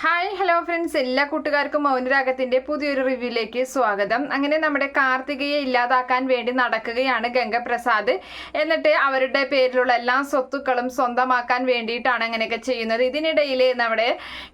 Hi hello friends എല്ലാ കൂട്ടുകാർക്കും മൗനരാഗത്തിന്റെ പുതിയൊരു റിവ്യൂയിലേക്ക് സ്വാഗതം. അങ്ങനെ നമ്മുടെ കാർത്തികയെ ഇല്ലാതാക്കാൻ വേണ്ടി നടക്കുകയാണ് ഗംഗപ്രസാദ്. എന്നിട്ട് അവരുടെ പേരിലുള്ള എല്ലാ സ്വത്തുക്കളും സ്വന്തമാക്കാൻ വേണ്ടിയിട്ടാണ് അങ്ങനെയൊക്കെ ചെയ്യുന്നത്. ഇതിനിടയിൽ നമ്മുടെ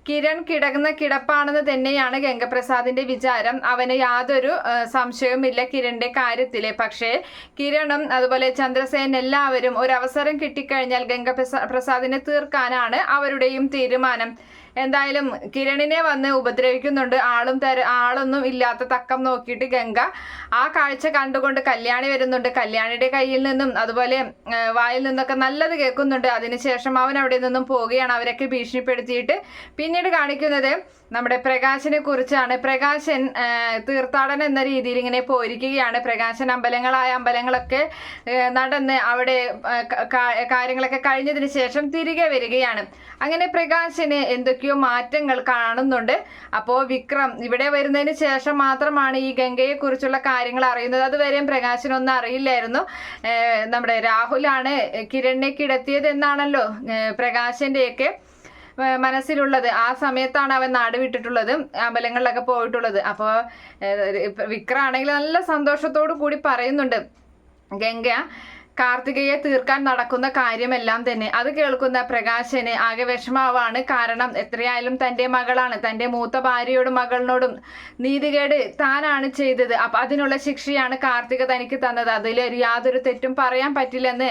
കിരൺ കിടക്കുന്ന കിടപ്പാണെന്ന് തന്നെയാണ് ഗംഗപ്രസാദിന്റെ വിചാരം. അവന് യാതൊരു സംശയവുമില്ല കിരണിന്റെ കാര്യത്തിൽ. പക്ഷേ കിരണും അതുപോലെ ചന്ദ്രസേൻ എല്ലാവരും ഒരു അവസരം കിട്ടിക്കഴിഞ്ഞാൽ ഗംഗപ്രസാ പ്രസാദിനെ തീർക്കാനാണ് അവരുടെയും തീരുമാനം. എന്തായാലും കിരണിനെ വന്ന് ഉപദ്രവിക്കുന്നുണ്ട്. ആളും തര ആളൊന്നും ഇല്ലാത്ത തക്കം നോക്കിയിട്ട് ഗംഗ ആ കാഴ്ച കണ്ടുകൊണ്ട് കല്യാണി വരുന്നുണ്ട്. കല്യാണിയുടെ കയ്യിൽ നിന്നും അതുപോലെ വായിൽ നിന്നൊക്കെ നല്ലത് കേൾക്കുന്നുണ്ട്. അതിനുശേഷം അവൻ അവിടെ നിന്നും പോവുകയാണ്. അവരൊക്കെ ഭീഷണിപ്പെടുത്തിയിട്ട് പിന്നീട് കാണിക്കുന്നത് നമ്മുടെ പ്രകാശനെ കുറിച്ചാണ്. പ്രകാശൻ തീർത്ഥാടനം എന്ന രീതിയിൽ ഇങ്ങനെ പോയിരിക്കുകയാണ്. പ്രകാശൻ അമ്പലങ്ങളായ അമ്പലങ്ങളൊക്കെ നടന്ന് അവിടെ കാര്യങ്ങളൊക്കെ കഴിഞ്ഞതിന് ശേഷം തിരികെ വരികയാണ്. അങ്ങനെ പ്രകാശന് എന്തൊക്കെയോ മാറ്റങ്ങൾ കാണുന്നുണ്ട്. അപ്പോൾ വിക്രം ഇവിടെ വരുന്നതിന് ശേഷം മാത്രമാണ് ഈ ഗംഗയെക്കുറിച്ചുള്ള കാര്യങ്ങൾ അറിയുന്നത്. അതുവരെയും പ്രകാശനൊന്നും അറിയില്ലായിരുന്നു. നമ്മുടെ രാഹുലാണ് കിരണിനെ കിടത്തിയത് എന്നാണല്ലോ പ്രകാശന്റെയൊക്കെ മനസ്സിലുള്ളത്. ആ സമയത്താണ് അവൻ നാട് വിട്ടിട്ടുള്ളത് അമ്പലങ്ങളിലൊക്കെ പോയിട്ടുള്ളത്. അപ്പോൾ വിക്രാണെങ്കിൽ നല്ല സന്തോഷത്തോടു കൂടി പറയുന്നുണ്ട് ഗംഗ കാർത്തികയെ തീർക്കാൻ നടക്കുന്ന കാര്യമെല്ലാം തന്നെ. അത് കേൾക്കുന്ന പ്രകാശന് ആകെ വിഷമാവാണ്. കാരണം എത്രയായാലും തന്റെ മകളാണ്. തന്റെ മൂത്ത ഭാര്യയോടും മകളിനോടും നീതികേട് താനാണ് ചെയ്തത്. അപ്പം അതിനുള്ള ശിക്ഷയാണ് കാർത്തിക തനിക്ക് തന്നത്. അതിൽ യാതൊരു തെറ്റും പറയാൻ പറ്റില്ലെന്ന്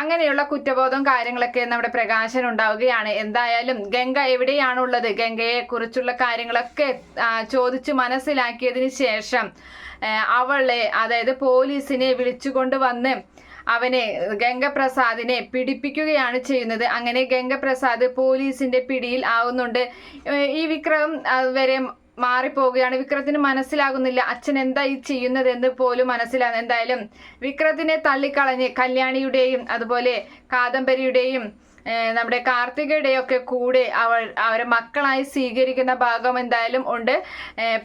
അങ്ങനെയുള്ള കുറ്റബോധം കാര്യങ്ങളൊക്കെ നമ്മുടെ പ്രകാശൻ ഉണ്ടാവുകയാണ്. എന്തായാലും ഗംഗ എവിടെയാണുള്ളത്? ഗംഗയെ കുറിച്ചുള്ള കാര്യങ്ങളൊക്കെ ചോദിച്ച് മനസ്സിലാക്കിയതിന് ശേഷം അവളെ അതായത് പോലീസിനെ വിളിച്ചുകൊണ്ട് വന്ന് അവനെ ഗംഗപ്രസാദിനെ പിടിപ്പിക്കുകയാണ് ചെയ്യുന്നത്. അങ്ങനെ ഗംഗപ്രസാദ് പോലീസിന്റെ പിടിയിൽ ആവുന്നുണ്ട്. ഈ വിക്രം വരെ മാറിപ്പോവുകയാണ്. വിക്രത്തിന് മനസ്സിലാകുന്നില്ല അച്ഛൻ എന്താ ഈ ചെയ്യുന്നത് എന്ന് പോലും മനസ്സിലാകുന്നു എന്തായാലും വിക്രത്തിനെ തള്ളിക്കളഞ്ഞ് കല്യാണിയുടെയും അതുപോലെ കാദംബരിയുടെയും നമ്മുടെ കാർത്തികയുടെ ഒക്കെ കൂടെ അവൾ അവരെ മക്കളായി സ്വീകരിക്കുന്ന ഭാഗം എന്തായാലും ഉണ്ട്.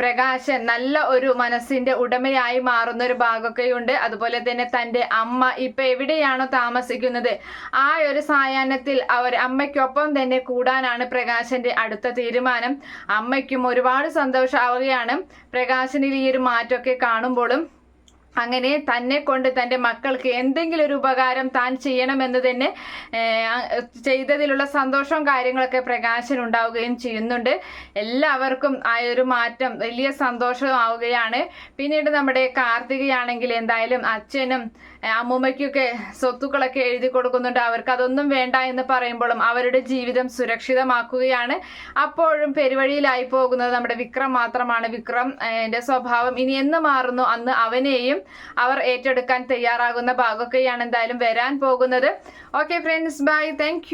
പ്രകാശൻ നല്ല ഒരു മനസ്സിന്റെ ഉടമയായി മാറുന്ന ഒരു ഭാഗമൊക്കെയുണ്ട് അതുപോലെ തന്നെ തന്റെ അമ്മ ഇപ്പൊ എവിടെയാണോ താമസിക്കുന്നത്? ആ ഒരു സായാഹ്നത്തിൽ അവർ അമ്മയ്ക്കൊപ്പം തന്നെ കൂടാനാണ് പ്രകാശന്റെ അടുത്ത തീരുമാനം. അമ്മയ്ക്കും ഒരുപാട് സന്തോഷമാവുകയാണ് പ്രകാശനിൽ ഈ ഒരു മാറ്റമൊക്കെ കാണുമ്പോഴും അങ്ങനെ തന്നെ കൊണ്ട് തന്റെ മക്കൾക്ക് എന്തെങ്കിലും ഒരു ഉപകാരം താൻ ചെയ്യണമെന്ന് തന്നെ ചെയ്തതിലുള്ള സന്തോഷവും കാര്യങ്ങളൊക്കെ പ്രകാശൻ ഉണ്ടാവുകയും ചെയ്യുന്നുണ്ട്. എല്ലാവർക്കും ആ ഒരു മാറ്റം വലിയ സന്തോഷമാവുകയാണ് പിന്നീട് നമ്മുടെ കാർത്തികയാണെങ്കിൽ എന്തായാലും അച്ഛനും അമ്മൂമ്മയ്ക്കൊക്കെ സ്വത്തുക്കളൊക്കെ എഴുതി കൊടുക്കുന്നുണ്ട്. അവർക്ക് അതൊന്നും വേണ്ട എന്ന് പറയുമ്പോഴും അവരുടെ ജീവിതം സുരക്ഷിതമാക്കുകയാണ്. അപ്പോഴും പെരുവഴിയിലായി പോകുന്നത് നമ്മുടെ വിക്രം മാത്രമാണ്. വിക്രം എന്റെ സ്വഭാവം ഇനി എന്ന് മാറുന്നു? അന്ന് അവനെയും അവർ ഏറ്റെടുക്കാൻ തയ്യാറാകുന്ന ഭാഗമൊക്കെയാണ് എന്തായാലും വരാൻ പോകുന്നത്. Okay friends bye thank